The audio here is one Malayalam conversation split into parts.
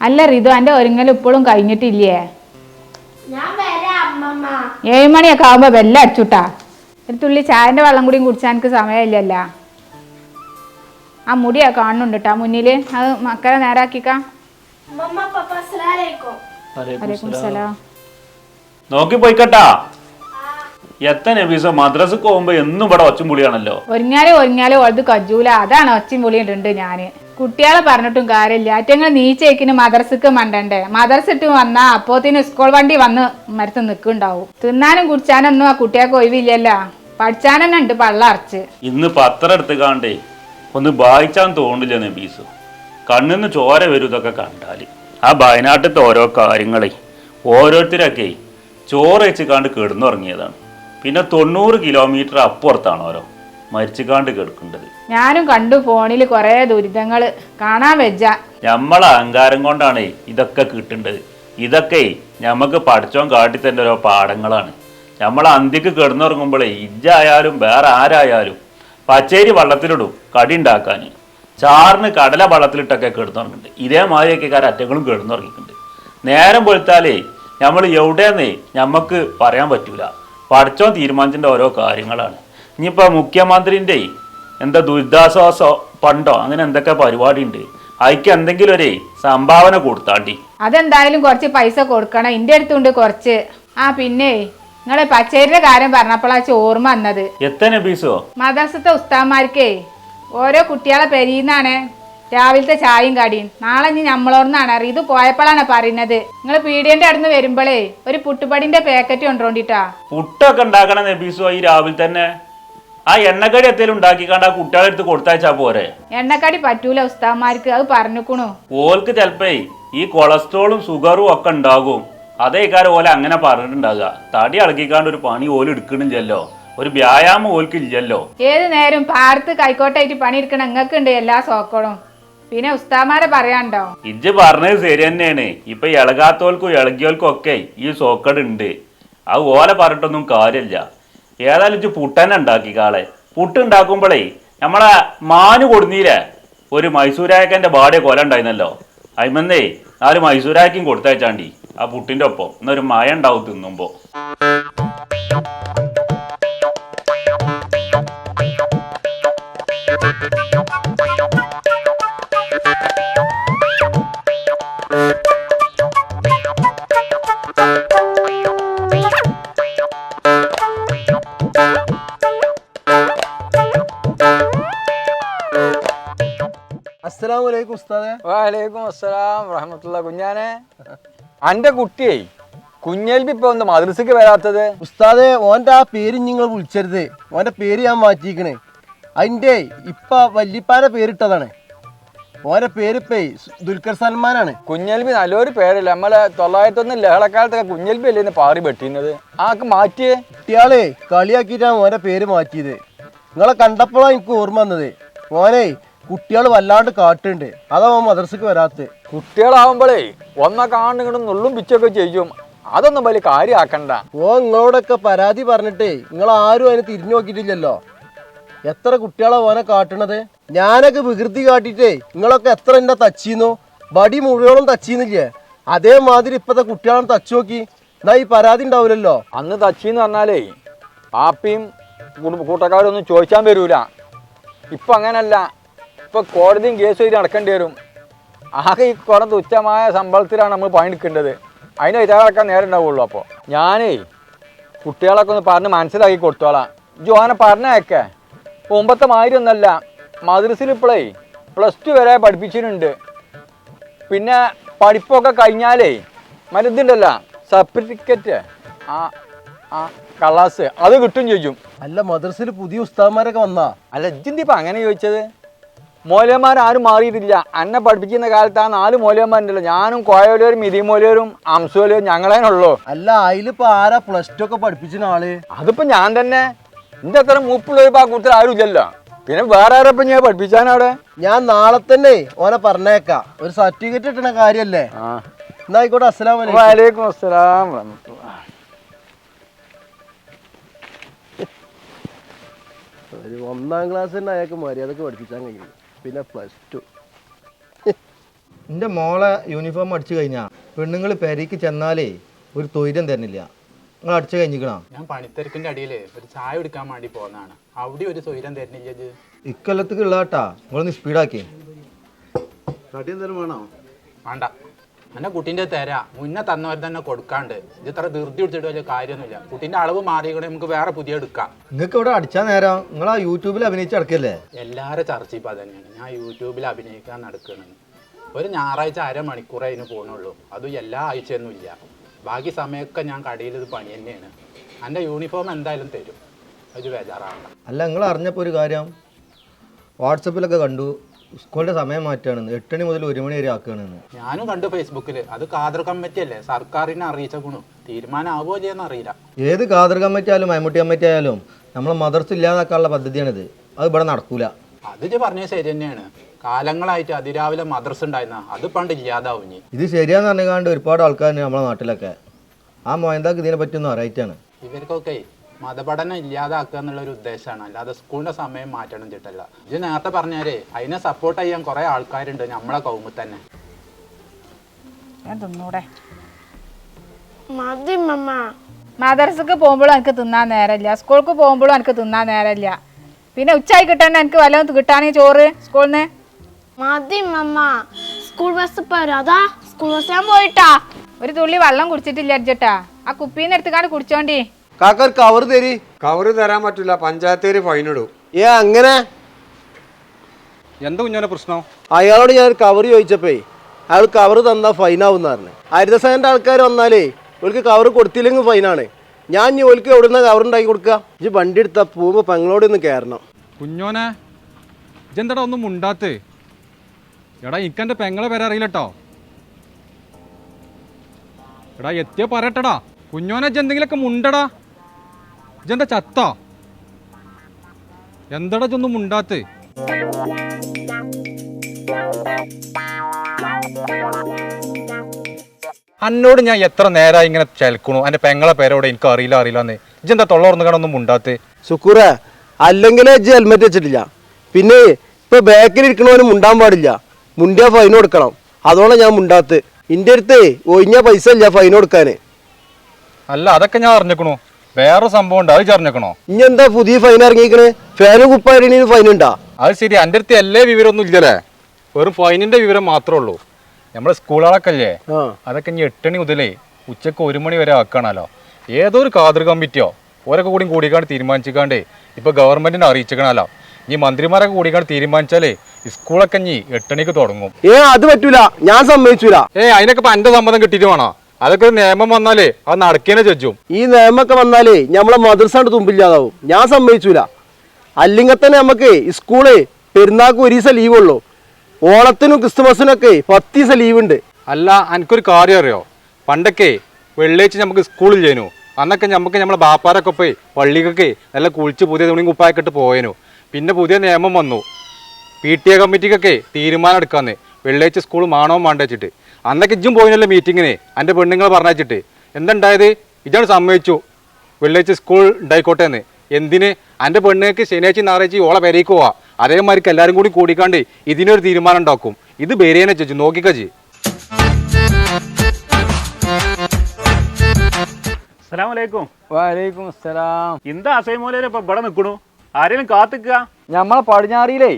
അല്ല റിതു അന്റെ ഒരുങ്ങൽ ഇപ്പോഴും കഴിഞ്ഞിട്ടില്ലേ? ഞാൻ വരാം അമ്മമ്മ. ഏഴ് മണിയൊക്കെ ആവുമ്പോ വെല്ലം അടിച്ചുട്ടാ. ഒരു തുള്ളി ചായന്റെ വെള്ളം കൂടിയും കുടിച്ചാൽ എനിക്ക് സമയമില്ലല്ല. ആ മുടിയാ കാണുന്നുണ്ട് കേട്ടോ മുന്നിൽ. അത് മക്കളെ നേരാക്കിക്കാം. നോക്കി പോയിക്കട്ടാ. എത്ര നബീസ മദ്രസക്ക് പോകുമ്പോ എന്നും ഇവിടെ ഒച്ചും പുളിയാണല്ലോ ഒരുങ്ങാലും ഒരുങ്ങാലും കജൂല. അതാണ് പൊളിയിട്ടുണ്ട് ഞാൻ കുട്ടികളെ പറഞ്ഞിട്ടും കാര്യമില്ല. അറ്റങ്ങൾ നീച്ചേക്കിന് മദർസക്ക് മണ്ടണ്ടേ. മദർസ് ഇട്ട് വന്നാ അപ്പോത്തിന് സ്കൂൾ വണ്ടി വന്ന് മരത്ത് നിൽക്കുണ്ടാവും തിന്നാനും കുടിച്ചാനൊന്നും ആ കുട്ടികൾക്ക് ഒഴിവില്ലല്ലോ. പഠിച്ചാനെന്നെ ഉണ്ട് പള്ള അറച്ച്. ഇന്ന് പത്രം എടുത്ത് കാണ്ടേ ഒന്ന് വായിച്ചാൻ തോന്നില്ല നബീസ്. കണ്ണിന്ന് ചോര വരും ഇതൊക്കെ കണ്ടാൽ. ആ വയനാട്ടിലത്തെ ഓരോ കാര്യങ്ങളെ ഓരോരുത്തരൊക്കെ ചോറ് വെച്ച് കാണ്ട് കിടന്നുറങ്ങിയതാണ്. പിന്നെ തൊണ്ണൂറ് കിലോമീറ്റർ അപ്പുറത്താണ് ഓരോ മരിച്ചുകാണ്ട് കിടക്കേണ്ടത്. ഞാനും കണ്ടു ഫോണിൽ കുറേ ദുരിതങ്ങൾ. കാണാൻ വെച്ച നമ്മളെ അഹങ്കാരം കൊണ്ടാണ് ഇതൊക്കെ കിട്ടേണ്ടത്. ഇതൊക്കെ നമുക്ക് പഠിച്ചോൻ കാട്ടി തന്നെ ഓരോ പാഠങ്ങളാണ്. നമ്മൾ അന്തിക്ക് കിടന്നുറങ്ങുമ്പോഴേ ഇജ്ജായാലും വേറെ ആരായാലും പച്ചേരി വള്ളത്തിലിടും കടി ഉണ്ടാക്കാൻ ചാറിന് കടല വള്ളത്തിലിട്ടൊക്കെ കിടന്നുറങ്ങുന്നുണ്ട് ഇതേമാതിരിയൊക്കെ കാര്യം അറ്റങ്ങളും കിടന്നുറങ്ങിയിട്ടുണ്ട്. നേരം പൊഴുത്താലേ നമ്മൾ എവിടെയെന്നേ നമുക്ക് പറയാൻ പറ്റൂല. പഠിച്ചോൻ തീരുമാനിച്ചിന്റെ ഓരോ കാര്യങ്ങളാണ്. ഇനിയിപ്പോൾ മുഖ്യമന്ത്രിന്റെ എന്താ ദുരിതാശ്വാസ ഫണ്ടോ അങ്ങനെ എന്തൊക്കെ പരിപാടി ഉണ്ട് അതിക്ക് എന്തെങ്കിലും ഒരു സംഭാവന കൊടുത്താണ്ടി അതെന്തായാലും കുറച്ച് പൈസ കൊടുക്കണം. എന്റെ അടുത്തുണ്ട് കുറച്ച്. ആ പിന്നെ നിങ്ങളെ പച്ചേരിന്റെ കാര്യം പറഞ്ഞപ്പോഴാ ഓർമ്മ വന്നത്. എത്ര മദ്രസത്തെ ഉസ്താന്മാർക്കേ ഓരോ കുട്ടികളെ പെരിയുന്നാണ് രാവിലത്തെ ചായയും കടിയും. നാളെ നീ നമ്മളോർന്നാണ് ഇത് പോയപ്പോഴാണ് പറയുന്നത്. നിങ്ങൾ പീഡിയന്റെ അടുന്ന് വരുമ്പോഴേ ഒരു പുട്ടുപടിന്റെ പാക്കറ്റ് കൊണ്ടുകൊണ്ടിട്ടാ പുട്ടൊക്കെ ഉണ്ടാക്കണം നബീസോ ഈ രാവിലെ തന്നെ. ആ എണ്ണക്കടി എത്തേലും ഉണ്ടാക്കിക്കാണ്ട് ആ കുട്ടികളെ എടുത്ത് കൊടുത്തയച്ചാ പോരെ. എണ്ണക്കടി പറ്റൂല ഉസ്താമാർക്ക് അത് പറഞ്ഞുക്കുണു. ഓൽക്ക് ചെലപ്പേ ഈ കൊളസ്ട്രോളും ഷുഗറും ഒക്കെ ഉണ്ടാകും. അതേ കാര്യം ഓല അങ്ങനെ പറഞ്ഞിട്ടുണ്ടാകുക തടി അളക്കിക്കാണ്ട് ഒരു പണി ഓൽ എടുക്കണില്ലല്ലോ ഒരു വ്യായാമം ഓൽക്കില്ലല്ലോ. ഏത് നേരം പാടത്ത് കൈക്കോട്ടായിട്ട് പണിയെടുക്കണ നിങ്ങൾക്കുണ്ട് എല്ലാ സോക്കോളും. പിന്നെ ഉസ്താമാരെ പറയാണ്ടോ? ഇജ്ജ് പറഞ്ഞത് ശരി തന്നെയാണ്. ഇപ്പൊ ഇളകാത്തോൽക്കും ഇളകിയോൽക്കും ഒക്കെ ഈ സോക്കട് ഉണ്ട്. അത് ഓല പറഞ്ഞിട്ടൊന്നും കാര്യമില്ല. ഏതായാലും ഇജ്ജ് പുട്ടന്നെ ഉണ്ടാക്കി കാളെ പുട്ട് ഉണ്ടാക്കുമ്പോഴേ നമ്മളെ മാന് കൊടുന്നീലേ? ഒരു മൈസൂരായക്കന്റെ ബാഡിയെ കൊല ഉണ്ടായിരുന്നല്ലോ. അയിമെന്നേ നാല് മൈസൂരായക്കും കൊടുത്തയച്ചാണ്ടി ആ പുട്ടിന്റെ ഒപ്പം. എന്നൊരു മയ ഉണ്ടാവും തിന്നുമ്പോ. ഉസ്താദെ. വാലേക്കും അസ്സലാം റഹമത്തുള്ള കുഞ്ഞാനെ. അന്റെ കുട്ടിയെ കുഞ്ഞേൽബി ഇപ്പൊ ഒന്ന് മദ്രസക്ക് വരാത്തത്? ഉസ്താദെ ഓന്റെ ആ പേര് നിങ്ങൾ വിളിച്ചരുത്. ഓന്റെ പേര് ഞാൻ മാറ്റിയിരിക്കണേ. അതിന്റെ ഇപ്പ വല്യപ്പാരെ പേരിട്ടതാണ് ഓന്റെ പേരിപ്പേ ദുൽഖർ സൽമാനാണ്. കുഞ്ഞേൽബി നല്ലൊരു പേരല്ല. നമ്മളെ തൊള്ളായിരത്തി ഒന്ന് ലഹളക്കാലത്തൊക്കെ കുഞ്ഞേൽബി അല്ലേ പാറി പെട്ടിരുന്നത് ആക്ക് മാറ്റിയേ? കുട്ടിയാളെ കളിയാക്കിയിട്ടാണ് ഓന്റെ പേര് മാറ്റിയത്. നിങ്ങളെ കണ്ടപ്പോഴാണ് എനിക്ക് ഓർമ്മ വന്നത്. ഓനെ കുട്ടികൾ വല്ലാണ്ട് കാട്ടുണ്ട്. അതാവും മദ്രസക്ക് വരാത്തത് കുട്ടികളാവുമ്പോഴേ ഒന്ന കാണുകളും നുള്ളും പിച്ചൊക്കെ ചെയ്യും. അതൊന്നും വലിയ കാര്യമാക്കണ്ട ഓ നിങ്ങളോടൊക്കെ പരാതി പറഞ്ഞിട്ടേ നിങ്ങൾ ആരും അതിനെ തിരിഞ്ഞു നോക്കിയിട്ടില്ലല്ലോ. എത്ര കുട്ടികളെ ഓനെ കാട്ടണത്? ഞാനൊക്കെ വികൃതി കാട്ടിട്ടേ നിങ്ങളൊക്കെ എത്ര എന്നെ തച്ചീന്നു? ബടി മുഴുവനും തച്ചീന്നില്ലേ? അതേമാതിരി ഇപ്പത്തെ കുട്ടികളെ തച്ചു നോക്കി എന്നാ ഈ പരാതി ഉണ്ടാവില്ലല്ലോ അന്ന് തച്ചിന്ന് പറഞ്ഞാലേ പാപ്പിയും കൂട്ടക്കാരൊന്നും ചോദിച്ചാൻ വരൂല. ഇപ്പൊ അങ്ങനല്ല. ഇപ്പൊ കോടതിയും കേസ് എഴുതി നടക്കേണ്ടി വരും. ആകെ ഈ കുറേ തുച്ഛമായ ശമ്പളത്തിലാണ് നമ്മൾ പണിയെടുക്കേണ്ടത് അതിന് വിചാരക്കാൻ നേരം ഉണ്ടാവുള്ളൂ അപ്പോൾ ഞാനേ കുട്ടികളൊക്കെ ഒന്ന് പറഞ്ഞ് മനസ്സിലാക്കി കൊടുത്തോളാം. ജോനെ പറഞ്ഞേക്കെ മുമ്പത്തെ മാതിരി ഒന്നല്ല. മദ്രസിൽ ഇപ്പോഴേ പ്ലസ് ടു വരെ പഠിപ്പിച്ചിട്ടുണ്ട്. പിന്നെ പഠിപ്പൊക്കെ കഴിഞ്ഞാലേ മരുന്നുണ്ടല്ലോ സർട്ടിഫിക്കറ്റ് ആ ആ കള്ളാസ് അത് കിട്ടും ചെയ്യും. അല്ല മദ്രസിൽ പുതിയ ഉസ്താദ്മാരൊക്കെ വന്നാ? അല്ല ഇജിന്തി ഇപ്പം അങ്ങനെ ചോദിച്ചത്? മൂല്യന്മാർ ആരും മാറിയിട്ടില്ല. എന്നെ പഠിപ്പിക്കുന്ന കാലത്ത് ആ നാല് മൂല്യന്മാരുണ്ടല്ലോ. ഞാനും കോയോലൂരും മിതിമൂലിയരും അംസുവലിയരും ഞങ്ങളേനുള്ളൂ അല്ല അതിലിപ്പോ ആരാ പ്ലസ് ടു ഒക്കെ പഠിപ്പിച്ച ആൾ? അതിപ്പോ ഞാൻ തന്നെ. എന്റെ അത്ര മൂപ്പുള്ളൊരു ആ കൂട്ടത്തിൽ ആരും ഇല്ലല്ലോ. പിന്നെ വേറെ ആരപ്പ ഞാൻ പഠിപ്പിച്ചാനവിടെ ഞാൻ നാളെ തന്നെ ഓനെ പറഞ്ഞേക്കാം. ഒരു സർട്ടിഫിക്കറ്റ് കിട്ടണ കാര്യല്ലേ? ആ. എന്നാ ആയിക്കോട്ടെ അസ്സലാം വലൈക്കും അസ്സലാം. ഒരു ഒന്നാം ക്ലാസ് തന്നെ അയാൾക്ക് മര്യാദയ്ക്ക് പഠിപ്പിച്ചാൻ കഴിയും. പിന്നെ പ്ലസ് ടു എന്റെ മോളെ യൂണിഫോം അടിച്ചു കഴിഞ്ഞാൽ പെണ്ണുങ്ങൾ പെരയ്ക്ക് ചെന്നാലേ ഒരു തൊയ്രം തരുന്നില്ല. നിങ്ങൾ അടിച്ചു കഴിഞ്ഞിക്കണോ? ഞാൻ പണിത്തിരക്കിന്റെ അടിയിൽ ഒരു ചായ എടുക്കാൻ വേണ്ടി പോകുന്നതാണ് അവിടെ ഒരു സ്വൈരം തരുന്നില്ല ഇത്. ഇക്കൊല്ലത്തേക്ക് ഉള്ളാട്ടാ നിങ്ങളൊന്ന് സ്പീഡാക്കി കടി എന്തെങ്കിലും വേണോ? വേണ്ട. എന്നെ കുട്ടീന്റെ തരാ. മുന്നേ തന്നവർ തന്നെ കൊടുക്കാണ്ട്. ഇത് ഇത്ര ധൃതി എടുത്തിട്ട് വലിയ കാര്യമൊന്നുമില്ല. കുട്ടീന്റെ അളവ് മാറിയിക്കണേ നമുക്ക് വേറെ പുതിയ എടുക്കാം. നിങ്ങൾക്ക് ഇവിടെ അടിച്ചാ നേരം നിങ്ങൾ ആ യൂട്യൂബിൽ അഭിനയിച്ച് അടക്കല്ലേ എല്ലാവരും ചർച്ച ഇപ്പം തന്നെയാണ് ഞാൻ യൂട്യൂബിൽ അഭിനയിക്കാൻ നടക്കുകയാണ് ഒരു ഞായറാഴ്ച അരമണിക്കൂറേ അതിന് പോകണുള്ളൂ അതും എല്ലാ ആഴ്ചയൊന്നും ഇല്ല. ബാക്കി സമയമൊക്കെ ഞാൻ കടയിൽ ഇത് പണി തന്നെയാണ്. എന്റെ യൂണിഫോം എന്തായാലും തരും. ഒരു ബേജാറാണ് അല്ല നിങ്ങൾ അറിഞ്ഞപ്പോൾ ഒരു കാര്യം. വാട്സപ്പിലൊക്കെ കണ്ടു. സ്കൂളിന്റെ സമയം മാറ്റാണെന്ന്. എട്ടണി മുതൽ ഒരു മണി വരെ ആക്കുകയാണെന്ന്. ഞാനും കണ്ടു ഫേസ്ബുക്കിൽ അത് കാതർ കമ്മിറ്റി അല്ലേ? സർക്കാരിനെ അറിയിച്ച ഗുണം. തീരുമാനമാവോ ചെയ്യുന്ന അറിയില്ല. ഏത് കാതർ കമ്മിറ്റി ആയാലും മൈമുട്ടി കമ്മിറ്റി ആയാലും നമ്മളെ മദർസ് ഇല്ലാതാക്കാനുള്ള പദ്ധതിയാണിത്. അത് ഇവിടെ നടക്കൂല. അത് ഇജ്ജ് പറഞ്ഞത് ശരി തന്നെയാണ്. കാലങ്ങളായിട്ട് അതിരാവിലെ മദർസ് ഉണ്ടായിരുന്ന അത് പണ്ട് ഇല്ലാതാവും ഇനി. ഇത് ശരിയാന്ന് പറഞ്ഞാണ്ട് ഒരുപാട് ആൾക്കാരുണ്ട് നമ്മളെ നാട്ടിലൊക്കെ. ആ മോയന്താക്ക് ഇതിനെ പറ്റിയൊന്നും അറിയിച്ചാണ്. ഇവർക്കൊക്കെ മതപഠനം ഇല്ലാതാക്കുക എന്നുള്ള ഒരു ഉദ്ദേശമാണ് അല്ലാതെ സ്കൂളിന്റെ സമയം മാറ്റണം ചിട്ടല്ല ഇത് നേരത്തെ പറഞ്ഞാലേ അതിനെ സപ്പോർട്ട് ചെയ്യാൻ കുറെ ആൾക്കാരുണ്ട് നമ്മളെ കൗമിൽ തന്നെ. തിന്നൂടെ. മദർസക്ക് പോകുമ്പോഴും എനിക്ക് തിന്നാൻ നേരമില്ല. സ്കൂൾക്ക് പോകുമ്പോഴും എനിക്ക് തിന്നാൻ നേരമില്ല. പിന്നെ ഉച്ചയായി കിട്ടണ്ട എനിക്ക് വല്ലതും കിട്ടാനേ ചോറ് സ്കൂളിൽ നിന്ന് മതി മമ്മ. സ്കൂൾ ബസ് സ്കൂൾ ബസ് ഞാൻ പോയിട്ടാ. ഒരു തുള്ളി വെള്ളം കുടിച്ചിട്ടില്ല അടിച്ചിട്ടാ ആ കുപ്പീന്ന് എടുത്തുകാണ്ട് കുടിച്ചോണ്ടി. കാക്ക ഒരു കവർ തരി. കവർ തരാൻ പറ്റില്ല പഞ്ചായത്തേര് ഫൈൻ ഇടും. ഏ അങ്ങനെ? എന്താ കുഞ്ഞോനെ പ്രശ്നം? അയാളോട് ഞാൻ കവർ ചോദിച്ചപ്പേ അയാൾ കവർ തന്നാ ഫൈനാവുന്ന പറഞ്ഞു. ഹരിതസേനന്റെ ആൾക്കാർ വന്നാലേ ഓൾക്ക് കവർ കൊടുത്തില്ലെങ്കിൽ ഫൈനാണ് ഞാൻ ഇനി ഓൽക്ക് എവിടെ നിന്ന് കവർ ഉണ്ടാക്കി കൊടുക്കുക ഇജ്ജ് വണ്ടി എടുത്ത പോകുമ്പോൾ പെങ്ങളോട് ഒന്ന് കയറണം കുഞ്ഞോനെ ഇജെന്താടാ ഒന്നും മുണ്ടാത്തേ? എടാ ഇക്കന്റെ പെങ്ങളെ പേര് അറിയില്ലട്ടോ. എടാ എത്തിയ പറയട്ടടാ. കുഞ്ഞോനെ ഇജ്ജ് എന്തെങ്കിലുമൊക്കെ മുണ്ടടാ. ഇജെന്താ ചത്ത? എന്തടാ ഇജൊന്നും മുണ്ടാത്ത്? അന്നോട് ഞാൻ എത്ര നേരം ഇങ്ങനെ ചലക്കണു? എന്റെ പെങ്ങളെ പേരോടെ എനിക്ക് അറിയില്ല അറിയില്ല എന്ന്. ഇജെന്താ തൊള്ളർന്ന് കാണൊന്നും മുണ്ടാത്ത്? സുക്കൂറ അല്ലെങ്കിൽ ഇജ്ജ് ഹെൽമെറ്റ് വെച്ചിട്ടില്ല. പിന്നെ ഇപ്പൊ ബാക്കിൽ ഇരിക്കണവന് മുണ്ടാൻ പാടില്ല. മുണ്ടിയാ ഫൈൻ കൊടുക്കണം. അതോടെ ഞാൻ മുണ്ടാത്ത്. ഇന്റെ അടുത്ത് ഒഴിഞ്ഞ പൈസ ഇല്ല ഫൈൻ കൊടുക്കാന്. അല്ല അതൊക്കെ ഞാൻ അറിഞ്ഞേക്കണു. വേറെ സംഭവം ഉണ്ട് അത് ചറിഞ്ഞേക്കണോ? ഇനി എന്താ പുതിയ ഫൈൻ ഇറങ്ങിക്കണേ ഫാന് കുപ്പായിടീന് ഫൈൻ ഉണ്ടാ? അത് ശരി എന്റെ അടുത്ത് എല്ലാ വിവരമൊന്നും ഇല്ലല്ലേ? വെറും ഫൈനിന്റെ വിവരം മാത്രമേ ഉള്ളൂ. നമ്മുടെ സ്കൂളുകളൊക്കെ അല്ലേ അതൊക്കെ ഇനി എട്ടണി മുതലേ ഉച്ചയ്ക്ക് ഒരു മണി വരെ ആക്കണല്ലോ ഏതോ ഒരു കാതൃ കമ്മിറ്റിയോ ഓരൊക്കെ കൂടി കൂടിക്കാണ്ട് തീരുമാനിച്ചിക്കാണ്ട് ഇപ്പൊ ഗവൺമെന്റിനെ അറിയിച്ചിക്കണല്ലോ ഇനി മന്ത്രിമാരൊക്കെ കൂടിക്കാണ്ട് തീരുമാനിച്ചാലേ സ്കൂളൊക്കെ ഇനി എട്ടണിക്ക് തുടങ്ങും. ഏ അത് പറ്റൂല. ഞാൻ സമ്മതിച്ചൂല. ഏ അതിനൊക്കെ ഇപ്പൊ എന്റെ സമ്മതം കിട്ടിയിട്ട് വേണോ? അതൊക്കെ നിയമം വന്നാലേ അത് നടക്കേനെ ചോദിച്ചു ഈ നിയമൊക്കെ വന്നാലേ നമ്മളെ മദ്രസാണ്ട് തുമ്പില്ലാതാവും. ഞാൻ സമ്മതിച്ചൂല. അല്ലെങ്കിൽ തന്നെ നമുക്ക് സ്കൂൾ പെരുന്നാൾക്ക് ഒരു ദിവസം ലീവ് ഉള്ളു. ഓണത്തിനും ക്രിസ്തുമസിനൊക്കെ പത്ത് ദിവസം ലീവ് ഉണ്ട്. അല്ല എനിക്കൊരു കാര്യം അറിയോ? പണ്ടൊക്കെ വെള്ളിയാഴ്ച നമുക്ക് സ്കൂളിൽ ചെയ്യുന്നു അന്നൊക്കെ നമുക്ക് നമ്മളെ ബാപ്പാരൊക്കെ പോയി പള്ളിക്കൊക്കെ നല്ല കുളിച്ച് പുതിയ തുണി കുപ്പായൊക്കെ ഇട്ട് പോയേനു. പിന്നെ പുതിയ നിയമം വന്നു. പി ടി എ കമ്മിറ്റിക്കൊക്കെ തീരുമാനം എടുക്കാന്ന്. വെള്ളിയാഴ്ച സ്കൂൾ മാണോ മാണ്ട വെച്ചിട്ട് അന്നൊക്കെ ഇജ്ജും പോയിനല്ലോ മീറ്റിങ്ങിന് എന്റെ പെണ്ണുങ്ങളെ പറഞ്ഞിട്ട് എന്തുണ്ടായത്? ഇജാണ് സമ്മതിച്ചു. വെള്ളിയാഴ്ച സ്കൂൾ ഉണ്ടായിക്കോട്ടെ എന്ന് എന്തിന്? എന്റെ പെണ്ണുങ്ങൾക്ക് ശനിയാഴ്ച ഞായറാഴ്ച ഓളെ പെരേക്ക് പോവാ. അതേമാതിരിക്ക് എല്ലാവരും കൂടി കൂടിക്കാണ്ട് ഇതിനൊരു തീരുമാനം ഉണ്ടാക്കും. ഇത് ബേരേനെ ചേച്ചു നോക്കിക്കജി അസ്സലാമലൈക്കും വലൈക്കും അസ്സലാം. എന്താ അസൈമോലെ ഇപ്പൊ ഇവിടെ നിൽക്കണു ആരെങ്കിലും കാത്തിക്കുക ഞമ്മളെ പടിഞ്ഞാറിയിലേ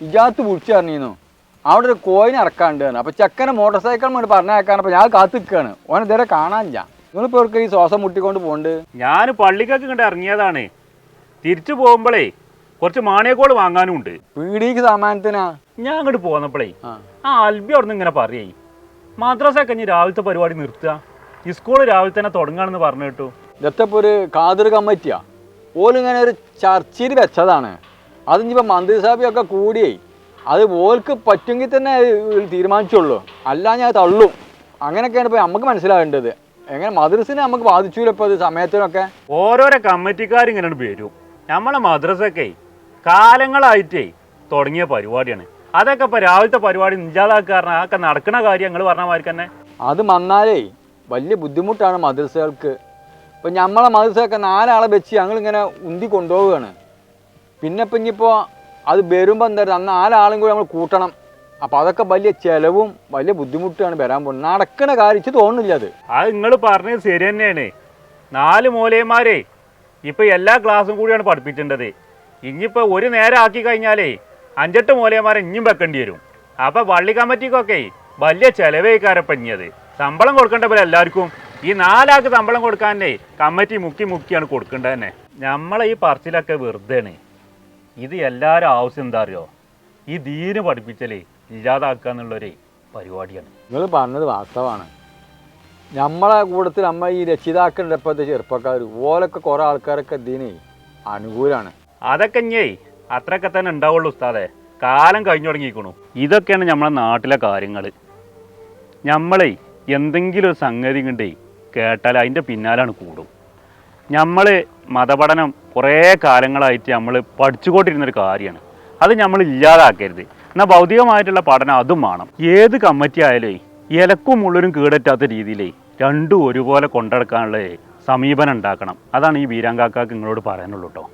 ഇജാത്ത് വിളിച്ചു പറഞ്ഞിരുന്നു. അവിടെ ഒരു കോയിൻ ഇറക്കാണ്ട് അപ്പോൾ അപ്പൊ ചെക്കനെ മോട്ടോർ സൈക്കിൾ വേണ്ടി പറഞ്ഞേക്കാൻ അപ്പൊ ഞാൻ കാത്തു നിൽക്കുകയാണ് ഓൻ ഇതുവരെ കാണാനില്ല. നിങ്ങളിപ്പോ ഇവർക്ക് ഈ ശ്വാസം മുട്ടിക്കൊണ്ട് പോണ്ട്? ഞാൻ പള്ളിക്കൊക്കെ ഇങ്ങോട്ട് ഇറങ്ങിയതാണ്. തിരിച്ചു പോകുമ്പോഴേ കുറച്ച് മാണിയക്കോൾ വാങ്ങാനും ഉണ്ട് പീടിക്ക് സമാനത്തിനാ ഞാൻ അങ്ങോട്ട് പോന്നപ്പോഴേ ആ. അൽബി അവിടെ നിന്ന് ഇങ്ങനെ പറയേ മദ്രാസ ഇനി രാവിലത്തെ പരിപാടി നിർത്തുക. ഈ സ്കൂൾ രാവിലെ തന്നെ തുടങ്ങാണെന്ന് പറഞ്ഞു കേട്ടു. ഇതത്തെ ഒരു കാതിർ കമ്മിറ്റിയാ. ഓലിങ്ങനെ ഒരു ചർച്ചയിൽ വെച്ചതാണ്. അതിനിപ്പോൾ മന്ത്രിസഭയൊക്കെ കൂടിയേ. അത് ഓൽക്ക് പറ്റുമെങ്കിൽ തന്നെ തീരുമാനിച്ചുള്ളൂ. അല്ല ഞാൻ തള്ളും. അങ്ങനെയൊക്കെയാണ് ഇപ്പോൾ നമുക്ക് മനസ്സിലാകേണ്ടത് എങ്ങനെ മദ്രസിനെ നമുക്ക് ബാധിച്ചൂല ഇപ്പോൾ അത് സമയത്തിനൊക്കെ? ഓരോരോ കമ്മിറ്റിക്കാർ ഇങ്ങനെ വരും. നമ്മളെ മദ്രസൊക്കെ കാലങ്ങളായിട്ടേ തുടങ്ങിയ പരിപാടിയാണ്. അതൊക്കെ ഇപ്പോൾ രാവിലത്തെ പരിപാടി നിജാതാക്കാരണം അതൊക്കെ നടക്കുന്ന കാര്യം ഞങ്ങൾ പറഞ്ഞ മാതിരി തന്നെ. അത് വന്നാലേ വലിയ ബുദ്ധിമുട്ടാണ് മദ്രസകൾക്ക്. ഇപ്പം നമ്മളെ മദ്രസയൊക്കെ നാലാളെ വെച്ച് ഞങ്ങളിങ്ങനെ ഉന്തി കൊണ്ടുപോവുകയാണ്. പിന്നെ ഇപ്പം ഇനിയിപ്പോൾ അത് വരുമ്പോൾ എന്താ പറയുക നാലാളും കൂടി നമ്മൾ കൂട്ടണം. അപ്പോൾ അതൊക്കെ വലിയ ചിലവും വലിയ ബുദ്ധിമുട്ടാണ് വരാൻ പോകുന്നത്. നടക്കണ കാര്യം തോന്നുന്നില്ല അത്. അത് നിങ്ങൾ പറഞ്ഞത് ശരി തന്നെയാണ്. നാല് മൂലയന്മാരെ ഇപ്പൊ എല്ലാ ക്ലാസ്സും കൂടിയാണ് പഠിപ്പിക്കേണ്ടത്. ഇനിയിപ്പോ ഒരു നേരം ആക്കി കഴിഞ്ഞാലേ അഞ്ചെട്ട് മൂലയന്മാരെ ഇനിയും വെക്കേണ്ടി വരും. അപ്പൊ പള്ളി കമ്മിറ്റിക്കൊക്കെ വലിയ ചെലവേ കാരപ്പഞ്ഞത് ശമ്പളം കൊടുക്കേണ്ട പോലെ എല്ലാവർക്കും. ഈ നാലാൾക്ക് ശമ്പളം കൊടുക്കാനേ കമ്മിറ്റി മുക്കി മുക്കിയാണ് കൊടുക്കേണ്ടത് തന്നെ. നമ്മളെ ഈ പറച്ചിലൊക്കെ വെറുതെയാണ്. ഇത് എല്ലാവരും ആവശ്യം എന്താ അറിയോ? ഈ ദീന് പഠിപ്പിച്ചലേ ഇല്ലാതാക്കുക എന്നുള്ളൊരു പരിപാടിയാണ്. നിങ്ങൾ പറഞ്ഞത് വാസ്തവമാണ്. നമ്മളെ കൂട്ടത്തിൽ നമ്മ ഈ രക്ഷിതാക്കളുടെ ഇപ്പോഴത്തെ ചെറുപ്പക്കാർ ഓലൊക്കെ കുറേ ആൾക്കാരൊക്കെ ഇതിന് അനുകൂലമാണ് അതൊക്കെ ഇഞ്ഞേ അത്രയൊക്കെ തന്നെ ഉണ്ടാവുള്ളൂ ഉസ്താദെ. കാലം കഴിഞ്ഞു തുടങ്ങിയിരിക്കണു. ഇതൊക്കെയാണ് നമ്മളെ നാട്ടിലെ കാര്യങ്ങൾ നമ്മളെ എന്തെങ്കിലും ഒരു സംഗതി കണ്ടേ കേട്ടാൽ അതിന്റെ പിന്നാലാണ് കൂടും. നമ്മൾ മതപഠനം കുറേ കാലങ്ങളായിട്ട് നമ്മൾ പഠിച്ചുകൊണ്ടിരുന്നൊരു കാര്യമാണ്. അത് നമ്മൾ ഇല്ലാതാക്കരുത്. എന്നാൽ ഭൗതികമായിട്ടുള്ള പഠനം അതും വേണം. ഏത് കമ്മിറ്റി ആയാലേ ഇലക്കും മുള്ളനും കീടറ്റാത്ത രീതിയിലേ രണ്ടും ഒരുപോലെ കൊണ്ടെടുക്കാനുള്ള സമീപനം ഉണ്ടാക്കണം. അതാണ് ഈ വീരാങ്കാക്കാക്ക് നിങ്ങളോട് പറയാനുള്ളൂ കേട്ടോ.